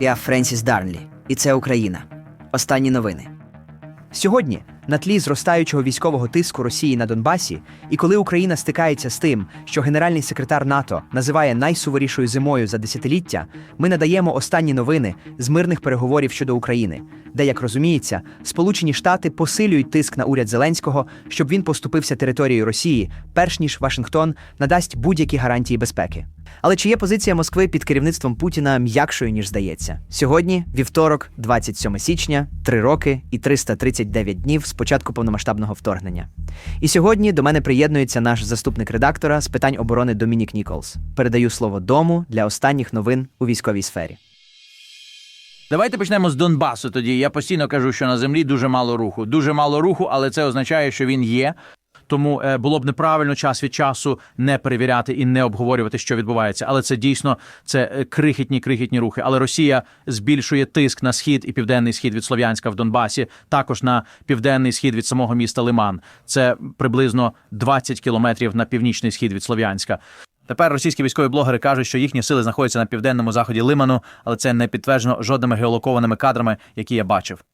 Я Френсіс Дарнлі, і це Україна. Останні новини. Сьогодні, на тлі зростаючого військового тиску Росії на Донбасі, і коли Україна стикається з тим, що генеральний секретар НАТО називає найсуворішою зимою за десятиліття, ми надаємо останні новини з мирних переговорів щодо України, де, як розуміється, Сполучені Штати посилюють тиск на уряд Зеленського, щоб він поступився територією Росії, перш ніж Вашингтон надасть будь-які гарантії безпеки. Але чи є позиція Москви під керівництвом Путіна м'якшою, ніж здається? Сьогодні, вівторок, 27 січня, 3 роки і 339 днів з початку повномасштабного вторгнення. І сьогодні до мене приєднується наш заступник редактора з питань оборони Домінік Ніколс. Передаю слово дому для останніх новин у військовій сфері. Давайте почнемо з Донбасу. Тоді я постійно кажу, що на землі дуже мало руху. Дуже мало руху, але це означає, що він є. Тому е, було б неправильно час від часу не перевіряти і не обговорювати, що відбувається. Але це дійсно це е, крихітні крихітні рухи. Але Росія збільшує тиск на схід і південний схід від Слов'янська в Донбасі, також на південний схід від самого міста Лиман. Це приблизно 20 кілометрів на північний схід від Слов'янська. Тепер російські військові блогери кажуть, що їхні сили знаходяться на південному заході Лиману, але це не підтверджено жодними геолокованими кадрами, які я бачив.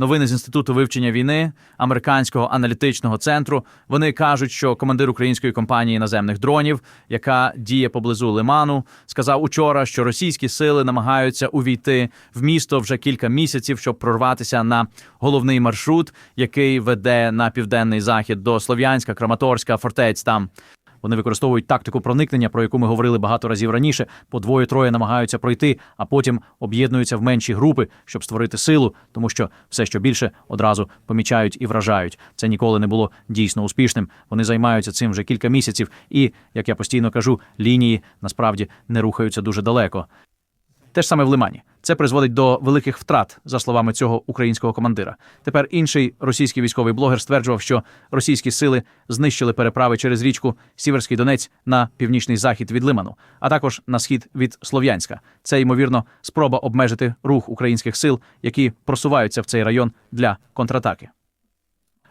Новини з інституту вивчення війни американського аналітичного центру. Вони кажуть, що командир української компанії наземних дронів, яка діє поблизу Лиману, сказав учора, що російські сили намагаються увійти в місто вже кілька місяців, щоб прорватися на головний маршрут, який веде на південний захід до Слов'янська, Краматорська, фортець там. Вони використовують тактику проникнення, про яку ми говорили багато разів раніше. По двоє-троє намагаються пройти, а потім об'єднуються в менші групи, щоб створити силу, тому що все, що більше, одразу помічають і вражають. Це ніколи не було дійсно успішним. Вони займаються цим вже кілька місяців, і як я постійно кажу, лінії насправді не рухаються дуже далеко. Те ж саме в Лимані. Це призводить до великих втрат, за словами цього українського командира. Тепер інший російський військовий блогер стверджував, що російські сили знищили переправи через річку Сіверський Донець на північний захід від Лиману, а також на схід від Слов'янська. Це ймовірно спроба обмежити рух українських сил, які просуваються в цей район для контратаки.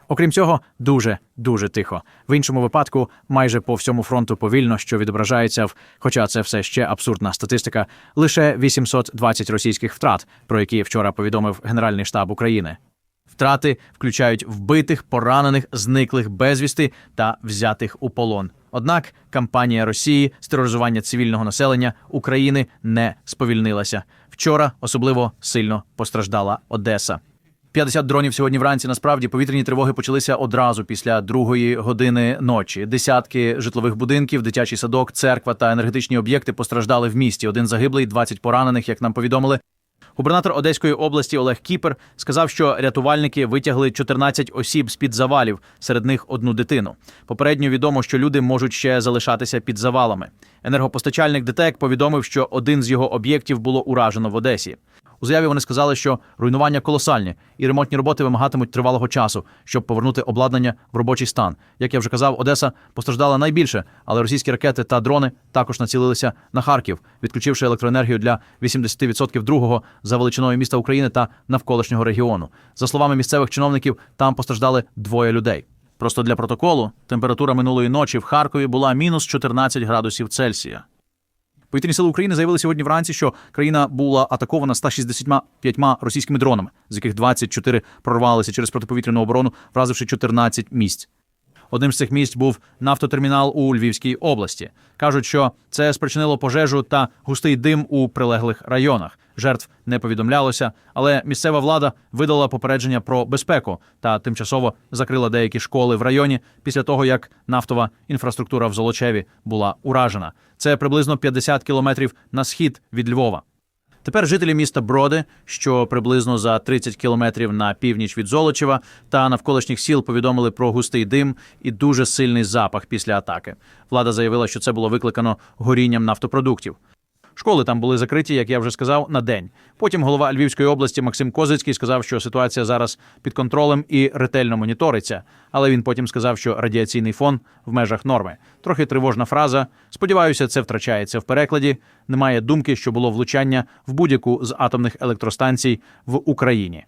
Окрім цього, дуже дуже тихо. В іншому випадку, майже по всьому фронту повільно, що відображається в, хоча це все ще абсурдна статистика, лише 820 російських втрат, про які вчора повідомив Генеральний штаб України. Втрати включають вбитих, поранених, зниклих безвісти та взятих у полон. Однак кампанія Росії з тероризування цивільного населення України не сповільнилася. Вчора особливо сильно постраждала Одеса. 50 дронів сьогодні вранці. Насправді повітряні тривоги почалися одразу після другої години ночі. Десятки житлових будинків, дитячий садок, церква та енергетичні об'єкти постраждали в місті. Один загиблий, 20 поранених, як нам повідомили. Губернатор Одеської області Олег Кіпер сказав, що рятувальники витягли 14 осіб з під завалів, серед них одну дитину. Попередньо відомо, що люди можуть ще залишатися під завалами. Енергопостачальник ДТЕК повідомив, що один з його об'єктів було уражено в Одесі. У заяві вони сказали, що руйнування колосальні і ремонтні роботи вимагатимуть тривалого часу, щоб повернути обладнання в робочий стан. Як я вже казав, Одеса постраждала найбільше, але російські ракети та дрони також націлилися на Харків, відключивши електроенергію для 80% другого за величиною міста України та навколишнього регіону. За словами місцевих чиновників, там постраждали двоє людей. Просто для протоколу температура минулої ночі в Харкові була мінус 14 градусів Цельсія. Повітряні сили України заявили сьогодні вранці, що країна була атакована 165 російськими дронами, з яких 24 прорвалися через протиповітряну оборону, вразивши 14 місць. Одним з цих місць був нафтотермінал у Львівській області. Кажуть, що це спричинило пожежу та густий дим у прилеглих районах. Жертв не повідомлялося, але місцева влада видала попередження про безпеку та тимчасово закрила деякі школи в районі після того, як нафтова інфраструктура в Золочеві була уражена. Це приблизно 50 кілометрів на схід від Львова. Тепер жителі міста Броди, що приблизно за 30 кілометрів на північ від Золочева, та навколишніх сіл повідомили про густий дим і дуже сильний запах після атаки. Влада заявила, що це було викликано горінням нафтопродуктів. Школи там були закриті, як я вже сказав, на день. Потім голова Львівської області Максим Козицький сказав, що ситуація зараз під контролем і ретельно моніториться. Але він потім сказав, що радіаційний фон в межах норми. Трохи тривожна фраза. Сподіваюся, це втрачається в перекладі. Немає думки, що було влучання в будь-яку з атомних електростанцій в Україні.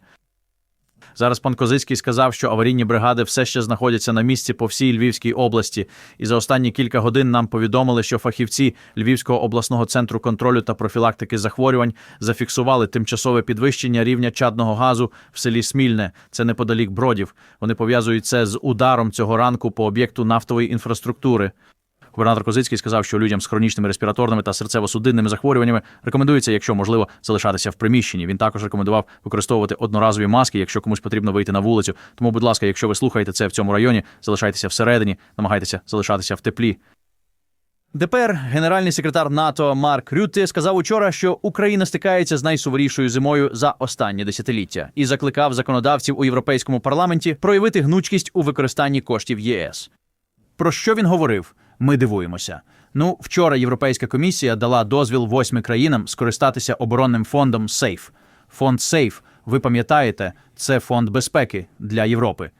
Зараз пан Козицький сказав, що аварійні бригади все ще знаходяться на місці по всій Львівській області. І за останні кілька годин нам повідомили, що фахівці Львівського обласного центру контролю та профілактики захворювань зафіксували тимчасове підвищення рівня чадного газу в селі Смільне. Це неподалік бродів. Вони пов'язують це з ударом цього ранку по об'єкту нафтової інфраструктури. Губернатор Козицький сказав, що людям з хронічними респіраторними та серцево-судинними захворюваннями рекомендується, якщо можливо, залишатися в приміщенні. Він також рекомендував використовувати одноразові маски, якщо комусь потрібно вийти на вулицю. Тому, будь ласка, якщо ви слухаєте це в цьому районі, залишайтеся всередині, намагайтеся залишатися в теплі. Тепер генеральний секретар НАТО Марк Рютте сказав учора, що Україна стикається з найсуворішою зимою за останнє десятиліття і закликав законодавців у європейському парламенті проявити гнучкість у використанні коштів єС. Про що він говорив? Ми дивуємося. Ну, вчора Європейська комісія дала дозвіл восьми країнам скористатися оборонним фондом SAFE. Фонд SAFE, ви пам'ятаєте, це фонд безпеки для Європи.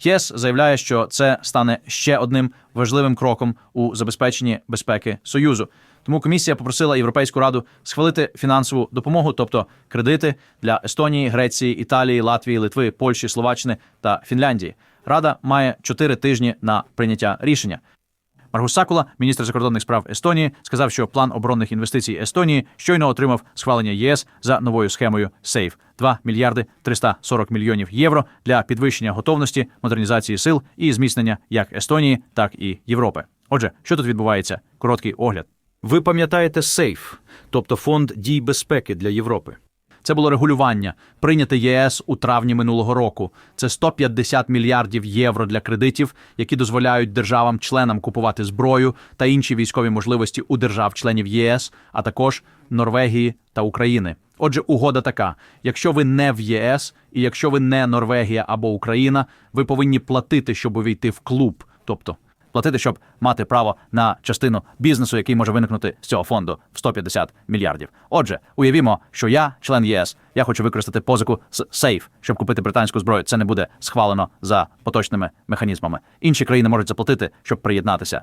ЄС заявляє, що це стане ще одним важливим кроком у забезпеченні безпеки Союзу. Тому комісія попросила Європейську раду схвалити фінансову допомогу, тобто кредити для Естонії, Греції, Італії, Латвії, Литви, Польщі, Словаччини та Фінляндії. Рада має чотири тижні на прийняття рішення. Маргус Сакула, міністр закордонних справ Естонії, сказав, що план оборонних інвестицій Естонії щойно отримав схвалення ЄС за новою схемою SAFE – 2 мільярди 340 мільйонів євро для підвищення готовності, модернізації сил і зміцнення як Естонії, так і Європи. Отже, що тут відбувається? Короткий огляд. Ви пам'ятаєте SAFE, тобто фонд дій безпеки для Європи. Це було регулювання, прийняте єС у травні минулого року. Це 150 мільярдів євро для кредитів, які дозволяють державам-членам купувати зброю та інші військові можливості у держав-членів ЄС, а також Норвегії та України. Отже, угода така: якщо ви не в ЄС, і якщо ви не Норвегія або Україна, ви повинні платити, щоб увійти в клуб, тобто платити, щоб мати право на частину бізнесу, який може виникнути з цього фонду в 150 мільярдів. Отже, уявімо, що я, член ЄС, я хочу використати позику з сейф, щоб купити британську зброю. Це не буде схвалено за поточними механізмами. Інші країни можуть заплатити, щоб приєднатися.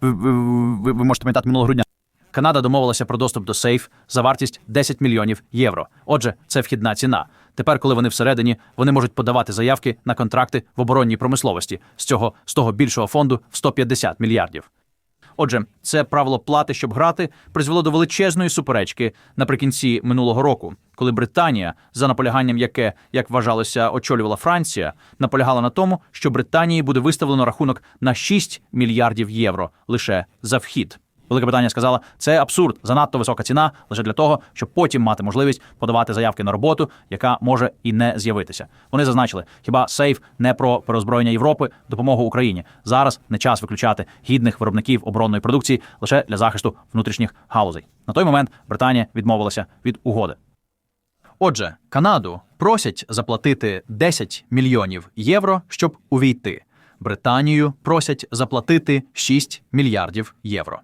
Ви, ви, ви, можете пам'ятати минулого грудня. Канада домовилася про доступ до сейф за вартість 10 мільйонів євро. Отже, це вхідна ціна. Тепер, коли вони всередині, вони можуть подавати заявки на контракти в оборонній промисловості з цього з того більшого фонду в 150 мільярдів. Отже, це правило плати, щоб грати, призвело до величезної суперечки наприкінці минулого року, коли Британія, за наполяганням яке, як вважалося, очолювала Франція, наполягала на тому, що Британії буде виставлено рахунок на 6 мільярдів євро лише за вхід. Велика Британія сказала, це абсурд, занадто висока ціна лише для того, щоб потім мати можливість подавати заявки на роботу, яка може і не з'явитися. Вони зазначили, хіба сейф не про переозброєння Європи, допомогу Україні. Зараз не час виключати гідних виробників оборонної продукції лише для захисту внутрішніх галузей. На той момент Британія відмовилася від угоди. Отже, Канаду просять заплатити 10 мільйонів євро, щоб увійти. Британію просять заплатити 6 мільярдів євро.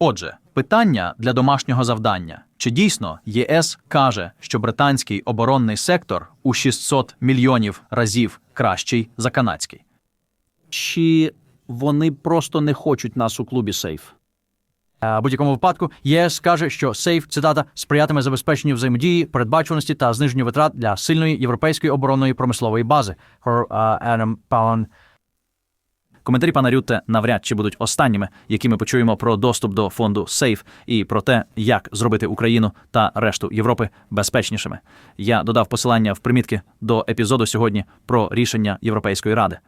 Отже, питання для домашнього завдання: чи дійсно ЄС каже, що британський оборонний сектор у 600 мільйонів разів кращий за канадський? Чи вони просто не хочуть нас у клубі сейф? У будь-якому випадку ЄС каже, що сейф цитата сприятиме забезпеченню взаємодії, передбачуваності та зниженню витрат для сильної європейської оборонної промислової бази. Her, uh, Adam Pallon Коментарі пана Рютте навряд чи будуть останніми, які ми почуємо про доступ до фонду Сейф і про те, як зробити Україну та решту Європи безпечнішими. Я додав посилання в примітки до епізоду сьогодні про рішення Європейської ради.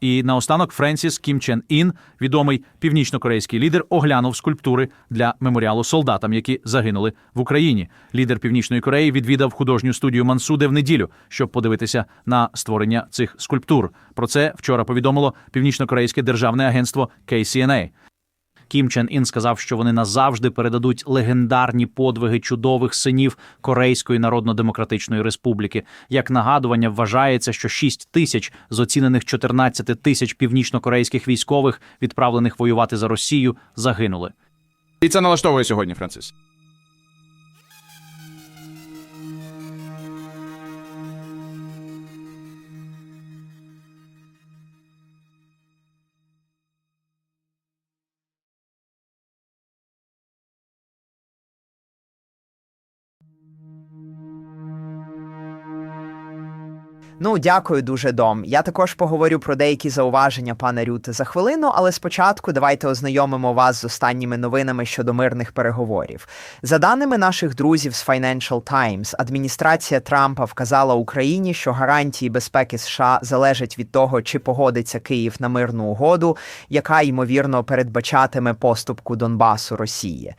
І наостанок Френсіс Кім Чен Ін, відомий північнокорейський лідер, оглянув скульптури для меморіалу солдатам, які загинули в Україні. Лідер Північної Кореї відвідав художню студію Мансуде в неділю, щоб подивитися на створення цих скульптур. Про це вчора повідомило північнокорейське державне агентство KCNA. Кім Чен Ін сказав, що вони назавжди передадуть легендарні подвиги чудових синів Корейської Народно-Демократичної Республіки. Як нагадування, вважається, що 6 тисяч з оцінених 14 тисяч північнокорейських військових, відправлених воювати за Росію, загинули. І це налаштовує сьогодні, Францис. Ну, дякую дуже, Дом. Я також поговорю про деякі зауваження пана Рюте за хвилину, але спочатку давайте ознайомимо вас з останніми новинами щодо мирних переговорів. За даними наших друзів з Financial Times, адміністрація Трампа вказала Україні, що гарантії безпеки США залежать від того, чи погодиться Київ на мирну угоду, яка ймовірно передбачатиме поступку Донбасу Росії.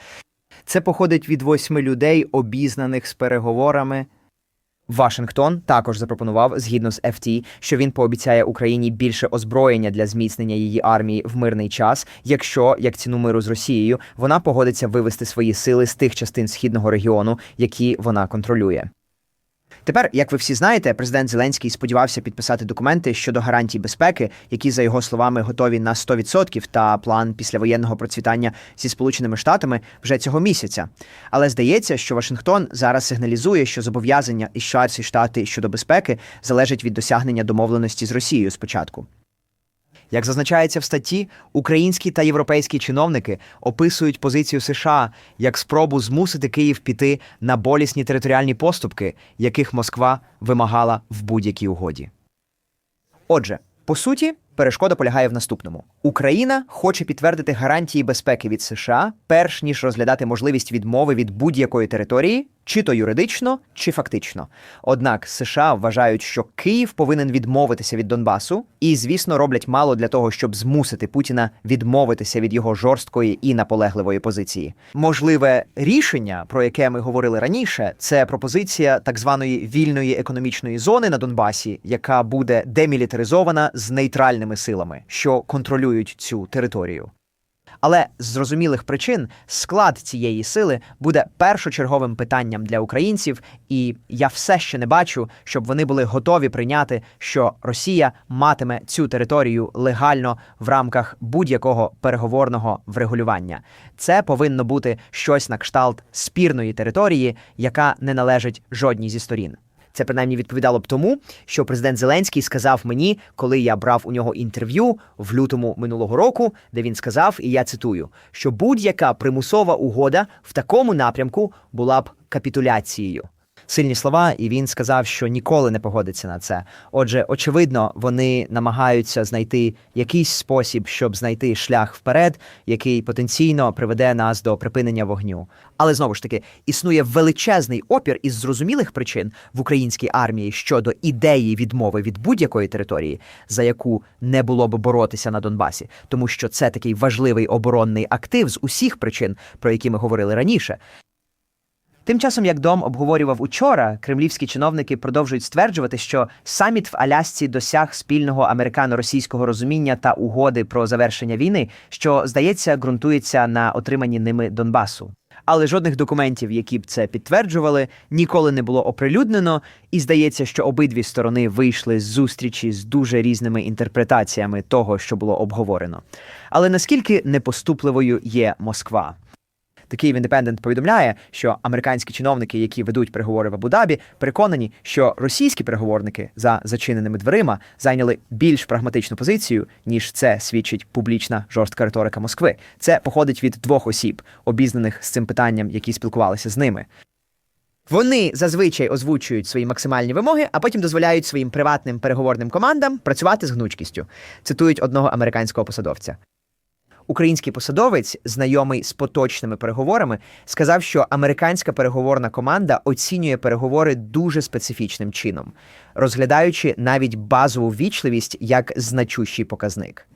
Це походить від восьми людей, обізнаних з переговорами. Вашингтон також запропонував, згідно з FT, що він пообіцяє Україні більше озброєння для зміцнення її армії в мирний час, якщо, як ціну миру з Росією, вона погодиться вивести свої сили з тих частин східного регіону, які вона контролює. Тепер, як ви всі знаєте, президент Зеленський сподівався підписати документи щодо гарантій безпеки, які, за його словами, готові на 100%, та план післявоєнного процвітання зі Сполученими Штатами вже цього місяця. Але здається, що Вашингтон зараз сигналізує, що зобов'язання і Штати щодо безпеки залежать від досягнення домовленості з Росією спочатку. Як зазначається в статті, українські та європейські чиновники описують позицію США як спробу змусити Київ піти на болісні територіальні поступки, яких Москва вимагала в будь-якій угоді. Отже, по суті, перешкода полягає в наступному: Україна хоче підтвердити гарантії безпеки від США, перш ніж розглядати можливість відмови від будь-якої території, чи то юридично, чи фактично. Однак США вважають, що Київ повинен відмовитися від Донбасу, і, звісно, роблять мало для того, щоб змусити Путіна відмовитися від його жорсткої і наполегливої позиції. Можливе рішення, про яке ми говорили раніше, це пропозиція так званої вільної економічної зони на Донбасі, яка буде демілітаризована з нейтральними силами, що контролюють цю територію. Але з зрозумілих причин склад цієї сили буде першочерговим питанням для українців, і я все ще не бачу, щоб вони були готові прийняти, що Росія матиме цю територію легально в рамках будь-якого переговорного врегулювання. Це повинно бути щось на кшталт спірної території, яка не належить жодній зі сторін. Це принаймні відповідало б тому, що президент Зеленський сказав мені, коли я брав у нього інтерв'ю в лютому минулого року, де він сказав, і я цитую, що будь-яка примусова угода в такому напрямку була б капітуляцією. Сильні слова, і він сказав, що ніколи не погодиться на це. Отже, очевидно, вони намагаються знайти якийсь спосіб, щоб знайти шлях вперед, який потенційно приведе нас до припинення вогню. Але знову ж таки, існує величезний опір із зрозумілих причин в українській армії щодо ідеї відмови від будь-якої території, за яку не було б боротися на Донбасі, тому що це такий важливий оборонний актив з усіх причин, про які ми говорили раніше. Тим часом, як Дом обговорював учора, кремлівські чиновники продовжують стверджувати, що саміт в Алясці досяг спільного американо-російського розуміння та угоди про завершення війни, що здається ґрунтується на отриманні ними Донбасу. Але жодних документів, які б це підтверджували, ніколи не було оприлюднено, і здається, що обидві сторони вийшли з зустрічі з дуже різними інтерпретаціями того, що було обговорено. Але наскільки непоступливою є Москва? Такий Independent повідомляє, що американські чиновники, які ведуть переговори в Абу-Дабі, переконані, що російські переговорники за зачиненими дверима зайняли більш прагматичну позицію, ніж це свідчить публічна жорстка риторика Москви. Це походить від двох осіб, обізнаних з цим питанням, які спілкувалися з ними. Вони зазвичай озвучують свої максимальні вимоги, а потім дозволяють своїм приватним переговорним командам працювати з гнучкістю. Цитують одного американського посадовця. Український посадовець, знайомий з поточними переговорами, сказав, що американська переговорна команда оцінює переговори дуже специфічним чином, розглядаючи навіть базову вічливість як значущий показник.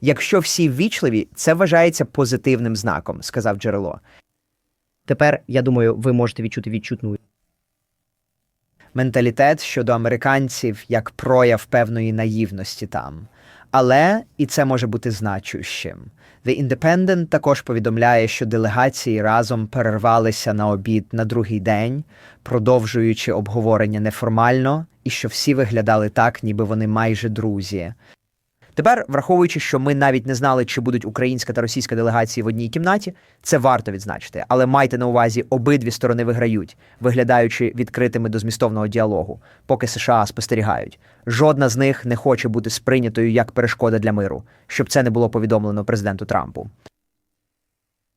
Якщо всі ввічливі, це вважається позитивним знаком, сказав джерело. Тепер, я думаю, ви можете відчути відчутну Менталітет щодо американців як прояв певної наївності там. Але і це може бути значущим. The Independent також повідомляє, що делегації разом перервалися на обід на другий день, продовжуючи обговорення неформально, і що всі виглядали так, ніби вони майже друзі. Тепер, враховуючи, що ми навіть не знали, чи будуть українська та російська делегації в одній кімнаті, це варто відзначити. Але майте на увазі, обидві сторони виграють, виглядаючи відкритими до змістовного діалогу, поки США спостерігають. Жодна з них не хоче бути сприйнятою як перешкода для миру, щоб це не було повідомлено президенту Трампу.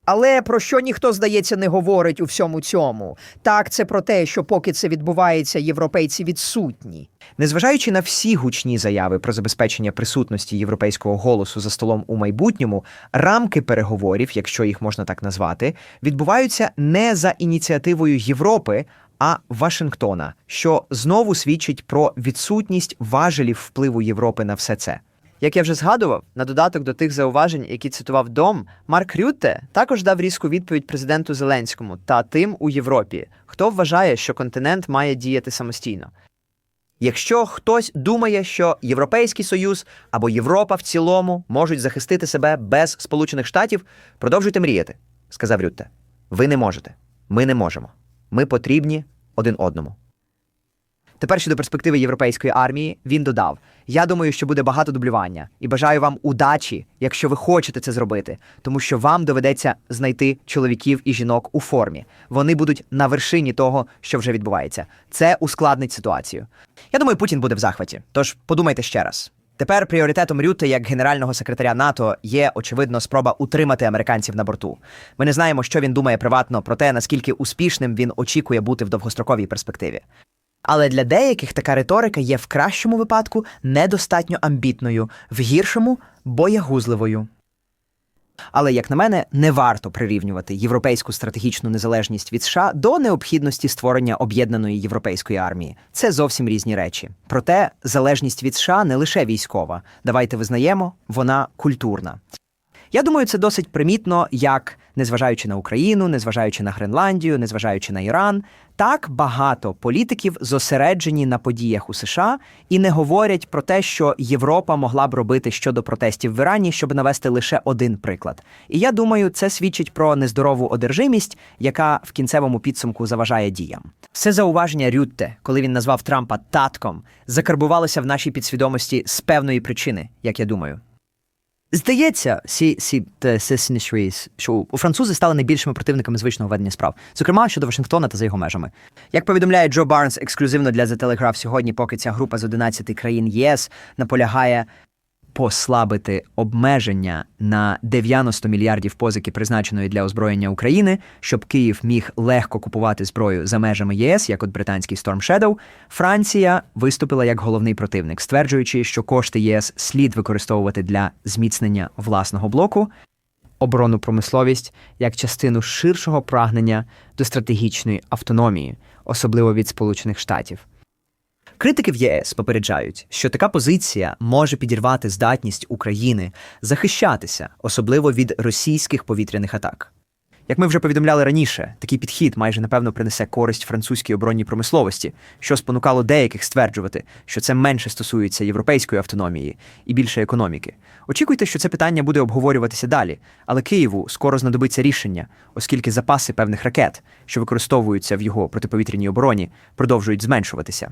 Але про що ніхто, здається, не говорить у всьому цьому. Так, це про те, що поки це відбувається, європейці відсутні. Незважаючи на всі гучні заяви про забезпечення присутності європейського голосу за столом у майбутньому, рамки переговорів, якщо їх можна так назвати, відбуваються не за ініціативою Європи, а Вашингтона, що знову свідчить про відсутність важелів впливу Європи на все це. Як я вже згадував, на додаток до тих зауважень, які цитував Дом, Марк Рютте також дав різку відповідь президенту Зеленському та тим у Європі, хто вважає, що континент має діяти самостійно. Якщо хтось думає, що Європейський Союз або Європа в цілому можуть захистити себе без Сполучених Штатів, продовжуйте мріяти, сказав Рютте. Ви не можете. Ми не можемо. Ми потрібні один одному. Тепер щодо перспективи європейської армії він додав: Я думаю, що буде багато дублювання, і бажаю вам удачі, якщо ви хочете це зробити, тому що вам доведеться знайти чоловіків і жінок у формі. Вони будуть на вершині того, що вже відбувається. Це ускладнить ситуацію. Я думаю, Путін буде в захваті. Тож подумайте ще раз. Тепер пріоритетом Рюте як генерального секретаря НАТО є очевидно спроба утримати американців на борту. Ми не знаємо, що він думає приватно про те, наскільки успішним він очікує бути в довгостроковій перспективі. Але для деяких така риторика є в кращому випадку недостатньо амбітною, в гіршому боягузливою. Але, як на мене, не варто прирівнювати європейську стратегічну незалежність від США до необхідності створення об'єднаної європейської армії. Це зовсім різні речі. Проте залежність від США не лише військова. Давайте визнаємо, вона культурна. Я думаю, це досить примітно, як, незважаючи на Україну, незважаючи на Гренландію, незважаючи на Іран, так багато політиків зосереджені на подіях у США і не говорять про те, що Європа могла б робити щодо протестів в Ірані, щоб навести лише один приклад. І я думаю, це свідчить про нездорову одержимість, яка в кінцевому підсумку заважає діям. Все зауваження Рютте, коли він назвав Трампа татком, закарбувалося в нашій підсвідомості з певної причини, як я думаю. Здається, сі, сі, сі, сі, що французи стали найбільшими противниками звичного ведення справ, зокрема щодо Вашингтона та за його межами. Як повідомляє Джо Барнс ексклюзивно для The Telegraph сьогодні, поки ця група з 11 країн ЄС наполягає послабити обмеження на 90 мільярдів позики, призначеної для озброєння України, щоб Київ міг легко купувати зброю за межами ЄС, як от британський Storm Shadow, Франція виступила як головний противник, стверджуючи, що кошти ЄС слід використовувати для зміцнення власного блоку, оборонну промисловість як частину ширшого прагнення до стратегічної автономії, особливо від Сполучених Штатів. Критики в ЄС попереджають, що така позиція може підірвати здатність України захищатися, особливо від російських повітряних атак. Як ми вже повідомляли раніше, такий підхід майже напевно принесе користь французькій оборонній промисловості, що спонукало деяких стверджувати, що це менше стосується європейської автономії і більше економіки. Очікуйте, що це питання буде обговорюватися далі, але Києву скоро знадобиться рішення, оскільки запаси певних ракет, що використовуються в його протиповітряній обороні, продовжують зменшуватися.